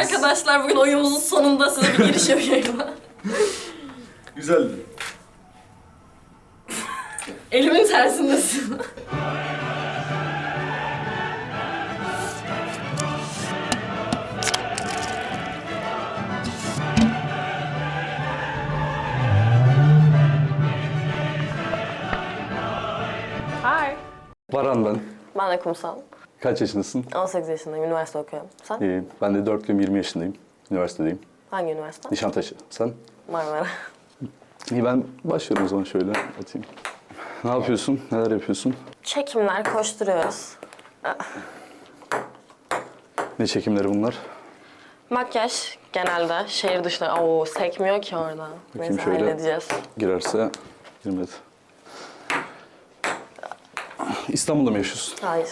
arkadaşlar bugün oyunumuzun sonunda size bir giriş yapıyorum. Güzeldi. Elimin tersindesin. Hi. Baran ben. Ben de kumsal. Kaç yaşındasın? 18 yaşındayım, üniversite okuyorum. Sen? İyi. Ben de 4 gün 20 yaşındayım. Üniversitedeyim. Hangi üniversite? Nişantaşı. Sen? Marmara. İyi ben başlıyorum o zaman şöyle atayım. Ne yapıyorsun? Neler yapıyorsun? Çekimler, koşturuyoruz. Ne çekimleri bunlar? Makyaj genelde şehir dışında. Oo sekmiyor ki orada. Neyse şöyle. halledeceğiz. Girerse girmedi. İstanbul'da mı yaşıyorsun? Hayır.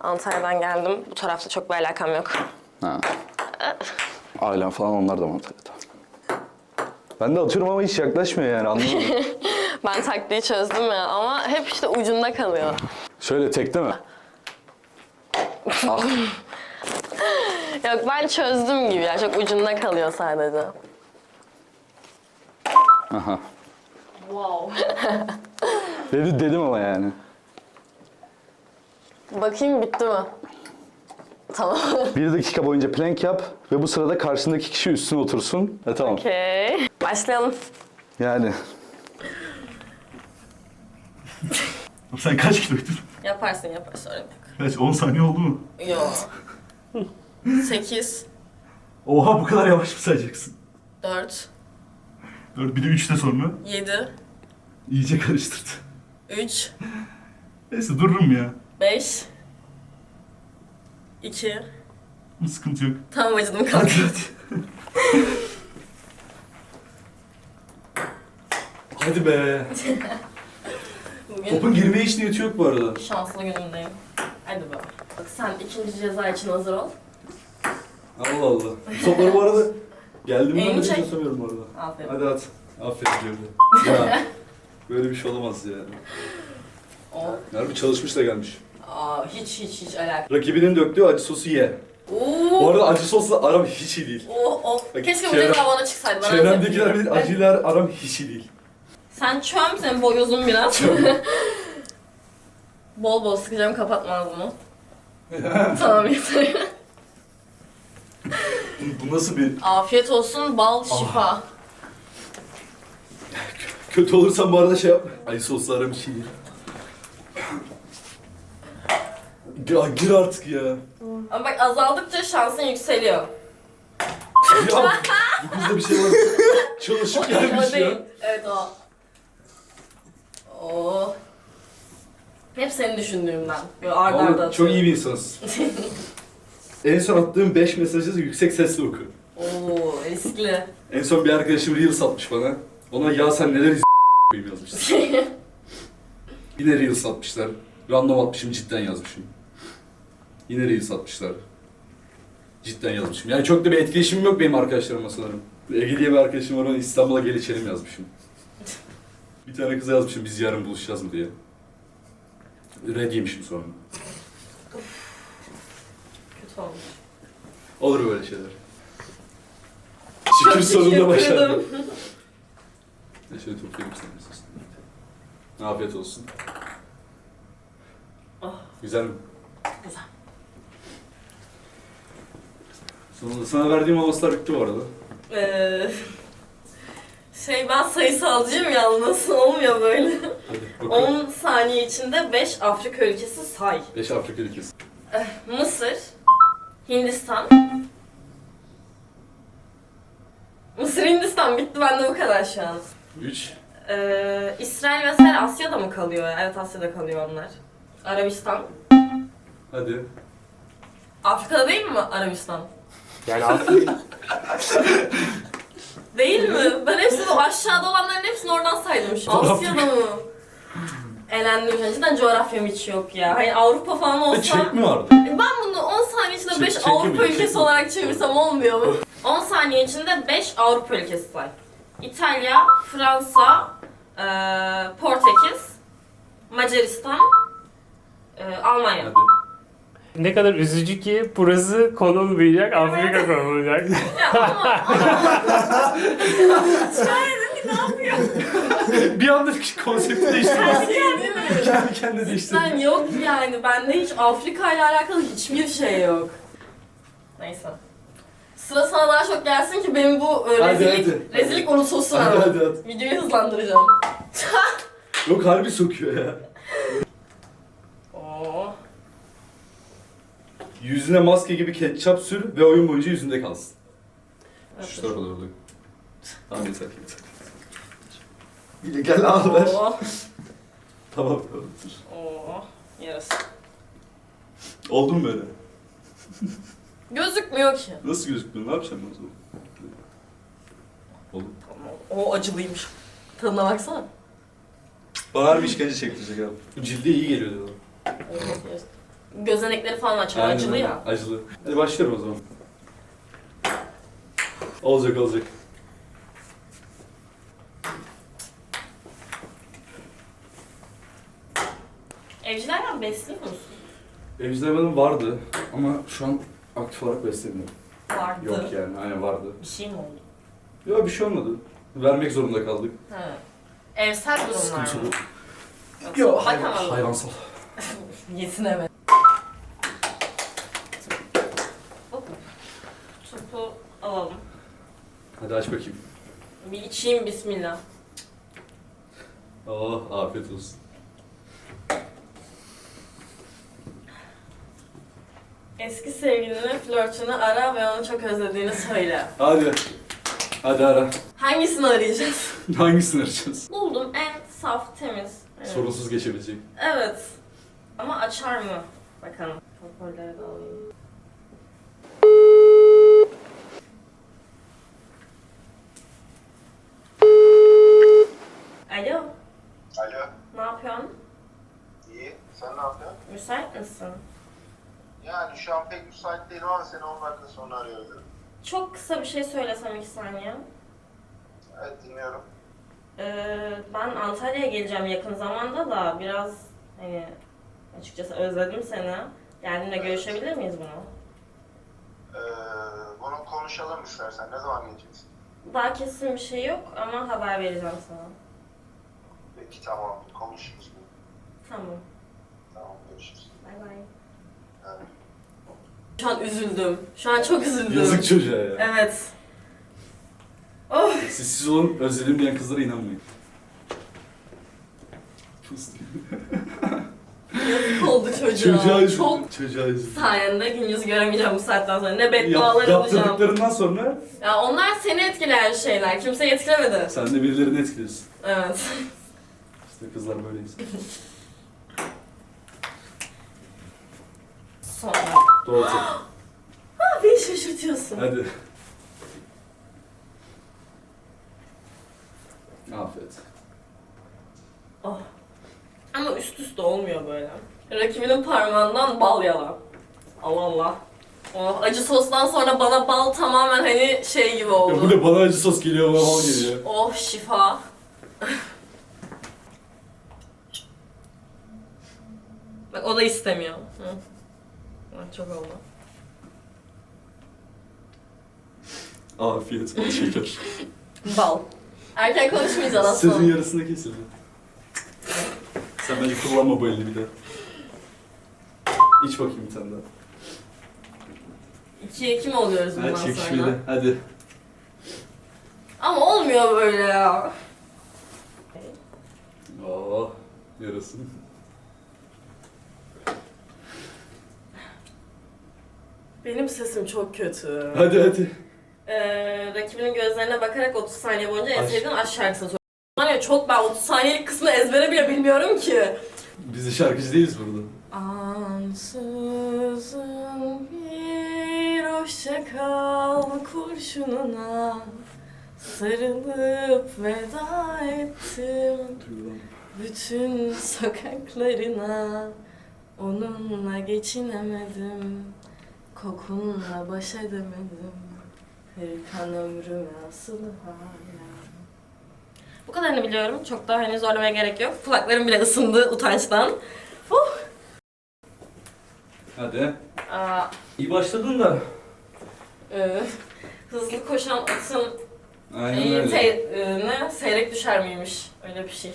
Antalya'dan geldim. Bu tarafta çok bir alakam yok. Ha. Ailen falan onlar da mı Antalya'da? Ben de atıyorum ama hiç yaklaşmıyor yani anlamadım. Ben taktiği çözdüm ya ama hep işte ucunda kalıyor. Şöyle tekte mi? Ah, Yok ben çözdüm gibi ya. Çok ucunda kalıyor sadece. aha. Wow. Dedi, dedim ama yani. Bakayım bitti mi? Tamam. Bir dakika boyunca plank yap ve bu sırada karşındaki kişi üstüne otursun. E tamam. Okey. Başlayalım. Yani Sen kaç kiloydun? Yaparsın yaparsın. Sorun yok. Kaç? 10 saniye oldu mu? Yok. 8, Oha bu kadar yavaş mı sayacaksın? 4, 4 bir de 3'te sonra 7, iyice karıştırdı. 3, Neyse dururum ya. 5, 2. Sıkıntı yok. Tamam acıdım kalk. hadi. Hadi be. Bugün Topun girmeye hiç niyeti yok bu arada. şanslı günümdeyim. Hadi bak. Bak sen ikinci ceza için hazır ol. Allah Allah. Topları bu arada geldim ben Elini de çek. çözemiyorum bu arada. Aferin. Hadi at. Aferin Cevde. Ya. Böyle bir şey olamaz ya. O. Harbi çalışmış da gelmiş. Aa, hiç hiç hiç alakalı. Rakibinin döktüğü acı sosu ye. Oo. Bu arada acı sosla aram hiç iyi değil. Oh. Bak, Keşke bu çevrem- ceza bana çıksaydı. Bana Çevremdekiler hazır- bilir acılar aram hiç iyi değil. Sen çöm, senin boy uzun biraz. bol bol sıkacağım, kapatma ağzını. tamam yeter. Bu nasıl bir... Afiyet olsun, bal şifa. Kötü olursan bu arada şey yap. Acı sosla aram hiç iyi değil. Ya gir artık ya. ya Ama bak azaldıkça şansın yükseliyor. bu kızda bir şey var. Çalışıp gelmiş ya. Evet o. Oo. Hep seni düşündüğümden. Böyle arda arda Vallahi çok iyi bir insansın. en son attığım 5 mesajı yüksek sesle oku. Oo riskli. En son bir arkadaşım Reels atmış bana. Ona ya sen neler iz yazmıştı. Yine Reels atmışlar. Random atmışım cidden yazmışım. Yine Reels atmışlar. Cidden yazmışım. Yani çok da bir etkileşimim yok benim arkadaşlarımla sanırım. Ege diye bir arkadaşım var ona İstanbul'a gel içelim yazmışım. Bir tane kıza yazmışım biz yarın buluşacağız mı diye. Red yemişim sonra. Kötü olmuş. Olur böyle şeyler. Şükür sonunda başardım. şöyle toplayayım esasında. Afiyet olsun. Oh. Güzel mi? Güzel. Sonra sana verdiğim havaslar bitti bu arada. Ee, şey ben sayısalcıyım yalnız olmuyor böyle. Hadi bakalım. 10 saniye içinde 5 Afrika ülkesi say. 5 Afrika ülkesi. Mısır, Hindistan. Mısır, Hindistan bitti bende bu kadar şu an. 3. Ee, İsrail vesaire Asya'da mı kalıyor? Evet Asya'da kalıyor onlar. Arabistan. Hadi. Afrika'da değil mi Arabistan? Yani aslında Değil mi? Ben hepsini o aşağıda olanların hepsini oradan saydım şu an. Asya'da mı? Elendim. Cidden coğrafyam hiç yok ya. Hani Avrupa falan olsa... Çek mi vardı? E Ben bunu 10 saniye içinde Çek- 5 çekim Avrupa ülkesi Çekim. olarak çevirsem olmuyor mu? 10 saniye içinde 5 Avrupa ülkesi say. İtalya, Fransa, eee, Portekiz, Macaristan, eee, Almanya. Hadi. Ne kadar üzücü ki burası konulmayacak, Afrika konulacak. bir anda konsepti değiştirdi. Değil mi? Kendi kendine değiştirdi. Sen yok yani. Bende hiç Afrika ile alakalı hiçbir şey yok. Neyse. Sıra sana daha çok gelsin ki benim bu e, Hadi, rezillik, hadi. rezillik unutulsun Hadi hadi hadi. Videoyu hızlandıracağım. Yok harbi sokuyor ya. Oo. Yüzüne maske gibi ketçap sür ve oyun boyunca yüzünde kalsın. Şu tarafa doğru dök. Tamam yeter yeter. Yine gel al ver. Oo. Tamam tamam. dur. Oo. Yarası. Oldu mu böyle? Gözükmüyor ki. Nasıl gözükmüyor? Ne yapacağım ben o zaman? Oldu. Tamam. O acılıymış. Tadına baksana. Bana harbi işkence çektirecek abi. Bu cilde iyi geliyor diyorlar. Gözenekleri falan açar. Aynen, Acılı ya. Acılı. Hadi başlıyorum o zaman. Olacak olacak. Evcilerden besliyor musun? Evcilemedim vardı ama şu an aktif olarak beslemiyorum. Vardı. Yok yani, aynen vardı. Bir şey mi oldu? Yok bir şey olmadı. Vermek zorunda kaldık. Ha. Evsel durumlar Sıkıntı mı? yok. Yok bakamadım. hayvansal. Yetinemedi. Hop. Hadi aç bakayım. Bir içeyim bismillah. Oh afiyet olsun. Eski sevgilini, flörtünü ara ve onu çok özlediğini söyle. Hadi. Hadi ara. Hangisini arayacağız? Hangisini arayacağız? Buldum en saf, temiz. Evet. Sorunsuz geçebilecek. Evet. Ama açar mı? Bakalım. Hoparlörleri de alayım. Alo, Alo, ne yapıyorsun? iyi. Sen ne yapıyorsun? Müsait misin? Yani şu an pek müsait değilim ama seni 10 dakika sonra arayabilirim. Çok kısa bir şey söylesem iki saniye. Evet, dinliyorum. Ee, ben Antalya'ya geleceğim yakın zamanda da biraz hani açıkçası özledim seni. Geldiğinde görüşebilir miyiz bunu? Ee, bunu konuşalım istersen. Ne zaman geleceksin? Daha kesin bir şey yok ama haber vereceğim sana. Peki tamam, konuşuruz bunu. Tamam. Tamam, görüşürüz. Bay bay. Yani. Şu an üzüldüm. Şu an çok üzüldüm. Yazık çocuğa ya. Evet. Oh. Siz siz olun özledim diyen kızlara inanmayın. Yazık oldu çocuğa. Çocuğa üzüldüm. Çok Çocuğa üzüldüm. sayende gün yüz göremeyeceğim bu saatten sonra. Ne Yap, beddualar alacağım. yaptırdıklarından sonra Ya onlar seni etkileyen şeyler. Kimseyi etkilemedi. sen de birilerini etkiliyorsun. Evet. İşte kızlar böyleyiz. Sonra. Doğru. Aa, beni şaşırtıyorsun. Hadi. Afiyet. Oh. Ama üst üste olmuyor böyle. Rakibinin parmağından bal yalan. Allah Allah. Oh, acı sostan sonra bana bal tamamen hani şey gibi Ya bu oldu. ne bana acı sos geliyor, bana bal geliyor. Oh şifa. Bak o da istemiyor. Hı. Çok oldu. Afiyet bal şeker. Bal. Erken konuşmayacaksın Sözün aslında. yarısında kesildi. Sen bence kullanma bu elini bir daha. İç bakayım bir tane daha. İkiye kim oluyoruz bundan Hadi sonra? çekişmeli. Hadi. Ama olmuyor böyle ya. Oo, yarasın. Benim sesim çok kötü. Hadi hadi. Ee, rakibinin gözlerine bakarak 30 saniye boyunca en Aşk. sevdiğin aşk şarkısını söyle. Var ya çok ben 30 saniyelik kısmını ezbere bile bilmiyorum ki. Biz de şarkıcı değiliz burada. Ansızın bir hoşça kal kurşununa Sarılıp veda ettim Duygulandım. bütün sokaklarına Onunla geçinemedim Kokunla baş edemedim Hırkan ömrüme asılı hala Bu kadarını biliyorum. Çok daha hani zorlamaya gerek yok. Kulaklarım bile ısındı utançtan. Huh. Hadi. Aa, İyi başladın da. e, hızlı koşan atın Aynen iyi öyle. te, e, ne? Seyrek düşer miymiş? Öyle bir şey.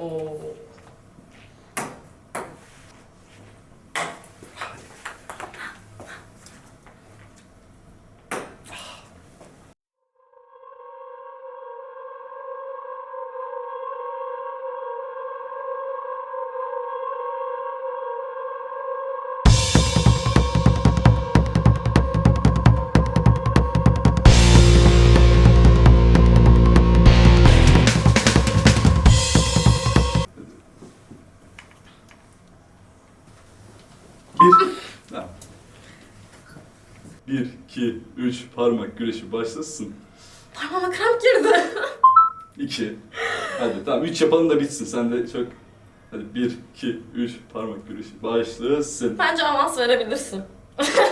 Oo. 2, 3 parmak güreşi başlasın. Parmağıma kramp girdi. 2. Hadi tamam 3 yapalım da bitsin. Sen de çok Hadi 1, 2, 3 parmak güreşi başlasın. Bence avans verebilirsin.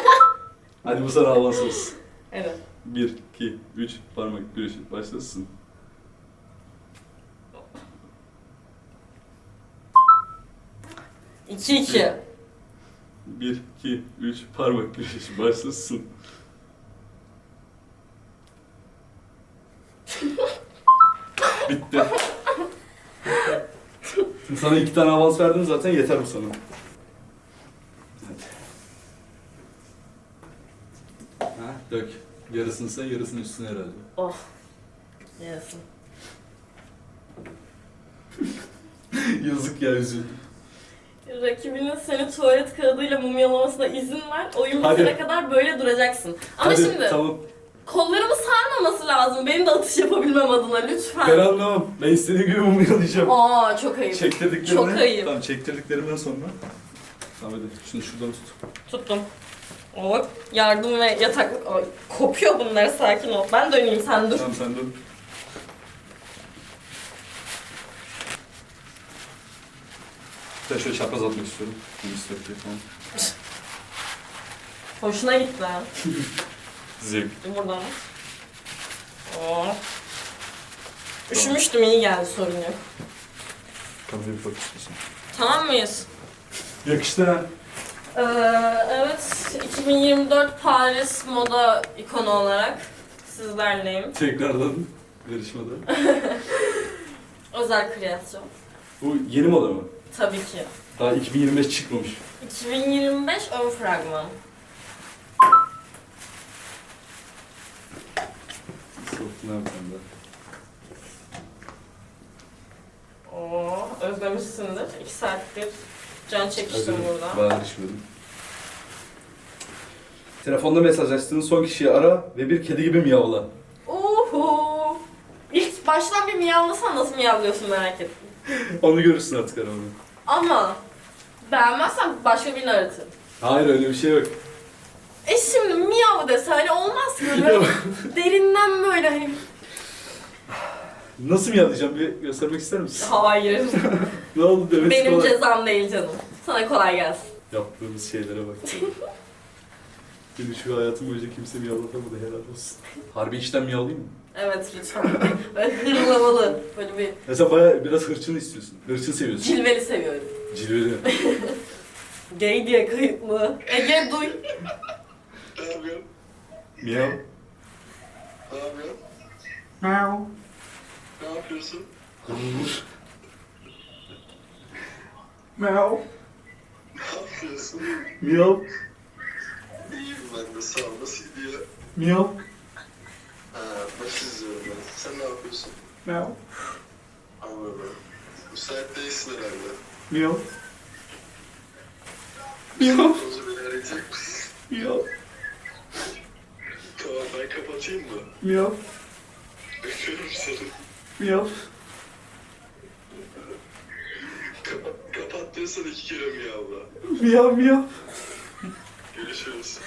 Hadi bu sefer avans olsun. Evet. 1, 2, 3 parmak güreşi başlasın. İki iki. 1, 2, 3 parmak güreşi başlasın. Sana iki tane avans verdim zaten yeter bu sana. Hadi. Ha, dök. Yarısını sen, yarısını üstüne herhalde. Oh. Yarasın. Yazık ya üzüldüm. Rakibinin seni tuvalet kağıdıyla mumyalamasına izin ver. Oyun Hadi. bitene kadar böyle duracaksın. Ama Hadi, şimdi Tamam. Kollarımı sarmaması lazım. Benim de atış yapabilmem adına lütfen. Ben anlamam. Ben istediğim gibi mumyalayacağım. Aa çok ayıp. Çektirdiklerini. Çok ayıp. Tamam çektirdiklerimden sonra. Tamam hadi şunu şuradan tut. Tuttum. Oh, yardım ve yataklık. Ay, kopuyor bunlar sakin ol. Ben döneyim sen dur. Tamam sen dön. Bir de şöyle çapraz atmak istiyorum. Bunu istiyorum. Tamam. Hoşuna gitti ha. Zevk. Buradan. Oh. Üşümüştüm iyi geldi sorun yok. Kameraya bir bak istiyorsan. Tamam mıyız? Yakıştı ha. Ee, evet, 2024 Paris moda ikonu olarak sizlerleyim. Tekrardan yarışmada. Özel kreasyon. Bu yeni moda mı? Tabii ki. Daha 2025 çıkmamış. 2025 ön fragman. Yapacağım da? Oo, özlemişsindir. 2 saattir can çekiştim Özledim. burada. Bayağı düşmedim. Telefonda mesajlaştığın son kişiyi ara ve bir kedi gibi miyavla. Uhu. İlk baştan bir miyavlasan nasıl miyavlıyorsun merak ettim. Onu görürsün artık aramda. Ama beğenmezsen başka birini aratırım. Hayır öyle bir şey yok. E şimdi miyav dese hani olmaz ki böyle derinden böyle hani. Nasıl miyavlayacağım bir göstermek ister misin? Hayır. ne oldu demesi Benim kolay. cezam değil canım. Sana kolay gelsin. Yaptığımız şeylere bak. Beni şu hayatım boyunca kimse miyavlatamadı helal olsun. Harbi içten miyavlayayım mı? Evet lütfen. Böyle hırlamalı. Böyle bir Ya sen bayağı biraz hırçın istiyorsun. Hırçın seviyorsun. cilveli seviyorum. Cilveli. Gay diye kayıt mı? Ege duy. Ne yapıyorsun? Miyav. Ne yapıyorsun? Ne yapıyorsun? Miyav. Ne yapıyorsun? Miyav. İyiyim ben de sağ ol. Nasıl gidiyor? Miyav. Ha, maç izliyorum ben. Sen ne yapıyorsun? Miyav. Anladım. Müsait değilsin herhalde. Miyav. Miyav. Mısın? Miyav. Kapatayım mı? Miyav. Öpüyorum seni. Miyav. Kapat, kapat diyorsan iki kere mi yavla? Miyav miyav. Görüşürüz.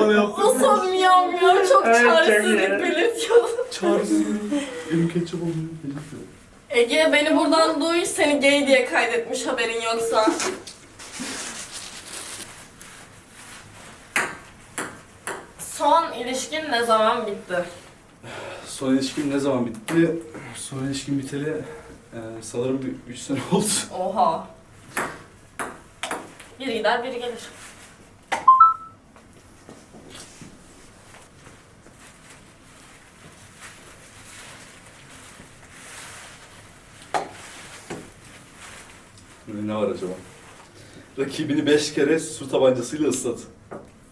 Bana yaptın. Son miyav miyav çok Evet, çok çaresizlik iyi. belirtiyor. Çağırsın. Benim ketçap olmuyor. Ege beni buradan duy. Seni gay diye kaydetmiş haberin yoksa. Son ilişkin ne zaman bitti? Son ilişkim ne zaman bitti? Son ilişkim biteli e, sanırım bir 3 sene oldu. Oha. Biri gider biri gelir. Ne var acaba? Rakibini beş kere su tabancasıyla ıslat.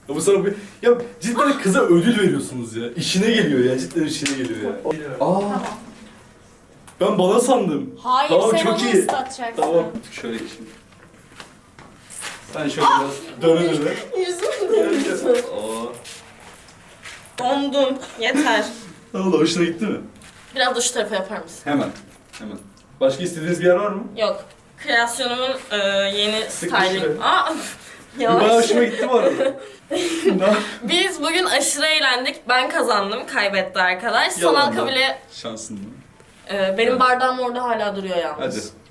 Ya bu sana bir... Ya cidden kıza ödül veriyorsunuz ya. İşine geliyor ya. Cidden işine geliyor ya. Aa. Ben bana sandım. Hayır Tamam, sen çok onu iyi. ıslatacaksın. Tamam. Şöyle şimdi. Sen şöyle biraz döne döne. Yüzümü dönüyorsun. Aa. Dondum. Yeter. Ne oldu? Hoşuna gitti mi? Biraz da şu tarafa yapar mısın? Hemen. Hemen. Başka istediğiniz bir yer var mı? Yok. Kreasyonumun e, yeni Sıkı styling. şuraya. Aa, yavaş. hoşuma gitti bu arada. Biz bugün aşırı eğlendik. Ben kazandım, kaybetti arkadaş. Sanal Yalandan. kabile, Şansın mı? e, benim bardağım orada hala duruyor yalnız. Hadi.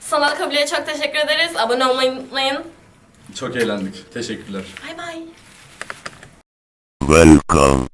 Sanal kabileye çok teşekkür ederiz. Abone olmayı unutmayın. Çok eğlendik. Teşekkürler. Bay bay. Welcome